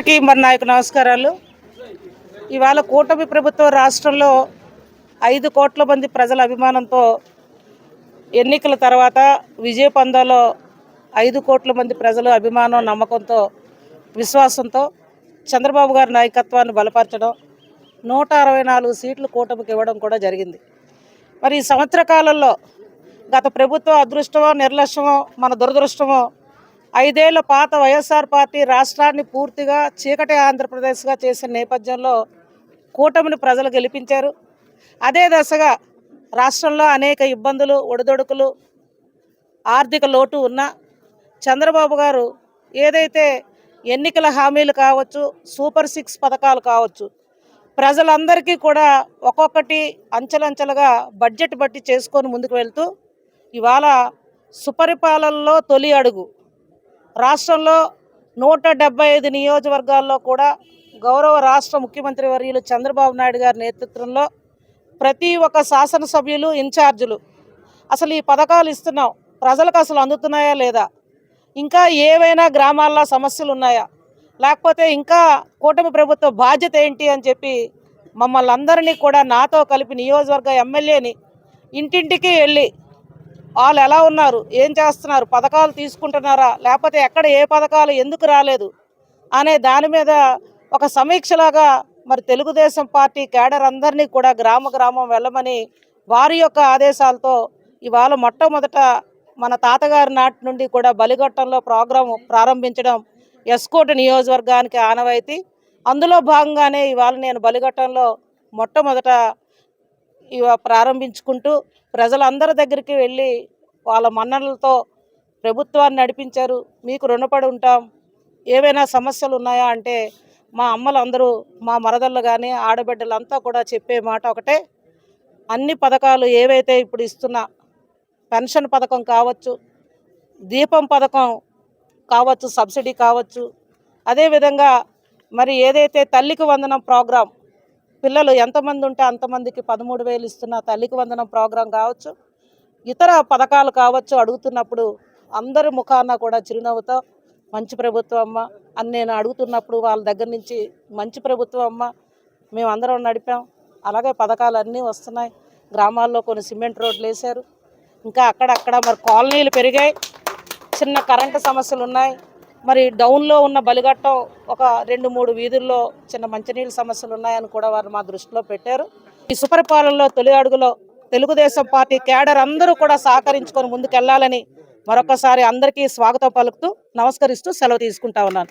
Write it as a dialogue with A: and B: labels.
A: అందరికీ మరి నా యొక్క నమస్కారాలు. ఇవాళ కూటమి ప్రభుత్వం రాష్ట్రంలో ఐదు కోట్ల మంది ప్రజల అభిమానంతో ఎన్నికల తర్వాత విజయ పందాలో ఐదు కోట్ల మంది ప్రజలు అభిమానం నమ్మకంతో విశ్వాసంతో చంద్రబాబు గారి నాయకత్వాన్ని బలపరచడం నూట అరవై నాలుగు సీట్లు కూటమికి ఇవ్వడం కూడా జరిగింది. మరి ఈ సంవత్సర కాలంలో గత ప్రభుత్వం అదృష్టమో నిర్లక్ష్యమో మన దురదృష్టమో ఐదేళ్ళ పాత వైఎస్ఆర్ పార్టీ రాష్ట్రాన్ని పూర్తిగా చీకటి ఆంధ్రప్రదేశ్గా చేసిన నేపథ్యంలో కూటమిని ప్రజలు గెలిపించారు. అదే దశగా రాష్ట్రంలో అనేక ఇబ్బందులు ఒడిదొడుకులు ఆర్థిక లోటు ఉన్న చంద్రబాబు గారు ఏదైతే ఎన్నికల హామీలు కావచ్చు సూపర్ సిక్స్ పథకాలు కావచ్చు ప్రజలందరికీ కూడా ఒక్కొక్కటి అంచెలంచెలుగా బడ్జెట్ బట్టి చేసుకొని ముందుకు వెళ్తూ ఇవాళ సుపరిపాలనలో తొలి అడుగు రాష్ట్రంలో నూట డెబ్బై ఐదు నియోజకవర్గాల్లో కూడా గౌరవ రాష్ట్ర ముఖ్యమంత్రి వర్యులు చంద్రబాబు నాయుడు గారి నేతృత్వంలో ప్రతి ఒక్క శాసనసభ్యులు ఇన్ఛార్జీలు అసలు ఈ పథకాలు ఇస్తున్నాం. ప్రజలకు అసలు అందుతున్నాయా లేదా? ఇంకా ఏవైనా గ్రామాల్లో సమస్యలు ఉన్నాయా? లేకపోతే ఇంకా కూటమి ప్రభుత్వ బాధ్యత ఏంటి అని చెప్పి మమ్మల్ని అందరినీ కూడా నాతో కలిపి నియోజకవర్గ ఎమ్మెల్యేని ఇంటింటికి వెళ్ళి వాళ్ళు ఎలా ఉన్నారు? ఏం చేస్తున్నారు? పథకాలు తీసుకుంటున్నారా? లేకపోతే ఎక్కడ ఏ పథకాలు ఎందుకు రాలేదు? అనే దాని మీద ఒక సమీక్షలాగా మరి తెలుగుదేశం పార్టీ కేడర్ అందరినీ కూడా గ్రామ గ్రామం వెళ్ళమని వారి యొక్క ఆదేశాలతో ఇవాళ మొట్టమొదట మన తాతగారి నాటి నుండి కూడా బలిగొట్టంలో ప్రోగ్రాం ప్రారంభించడం ఎస్కోట నియోజకవర్గానికి ఆనవాయితీ. అందులో భాగంగానే ఇవాళ నేను బలిగొట్టంలో మొట్టమొదట ప్రారంభించుకుంటూ ప్రజలందరి దగ్గరికి వెళ్ళి వాళ్ళ మన్ననలతో ప్రభుత్వాన్ని నడిపించారు. మీకు రుణపడి ఉంటాం. ఏవైనా సమస్యలు ఉన్నాయా అంటే మా అమ్మలందరూ మా మరదళ్ళు కానీ ఆడబిడ్డలంతా కూడా చెప్పే మాట ఒకటే. అన్ని పథకాలు ఏవైతే ఇప్పుడు ఇస్తున్నా పెన్షన్ పథకం కావచ్చు దీపం పథకం కావచ్చు సబ్సిడీ కావచ్చు అదేవిధంగా మరి ఏదైతే తల్లికి వందనం ప్రోగ్రాం పిల్లలు ఎంతమంది ఉంటే అంతమందికి పదమూడు వేలు ఇస్తున్న తల్లికి వందనం ప్రోగ్రాం కావచ్చు ఇతర పథకాలు కావచ్చు అడుగుతున్నప్పుడు అందరి ముఖాన కూడా చిరునవ్వుతో మంచి ప్రభుత్వం అమ్మ అని నేను అడుగుతున్నప్పుడు వాళ్ళ దగ్గర నుంచి మంచి ప్రభుత్వం అమ్మ మేము అందరం నడిపాం అలాగే పథకాలు అన్నీ వస్తున్నాయి గ్రామాల్లో కొన్ని సిమెంట్ రోడ్లు వేశారు ఇంకా అక్కడక్కడ మరి కాలనీలు పెరిగాయి చిన్న కరెంటు సమస్యలు ఉన్నాయి మరి డౌన్లో ఉన్న బలిగట్టం ఒక రెండు మూడు వీధుల్లో చిన్న మంచినీళ్ళ సమస్యలు ఉన్నాయని కూడా వారు మా దృష్టిలో పెట్టారు. ఈ సుపరిపాలనలో తొలి అడుగులో తెలుగుదేశం పార్టీ కేడర్ అందరూ కూడా సహకరించుకొని ముందుకెళ్ళాలని మరొకసారి అందరికీ స్వాగతం పలుకుతూ నమస్కరిస్తూ సెలవు తీసుకుంటా ఉన్నాను.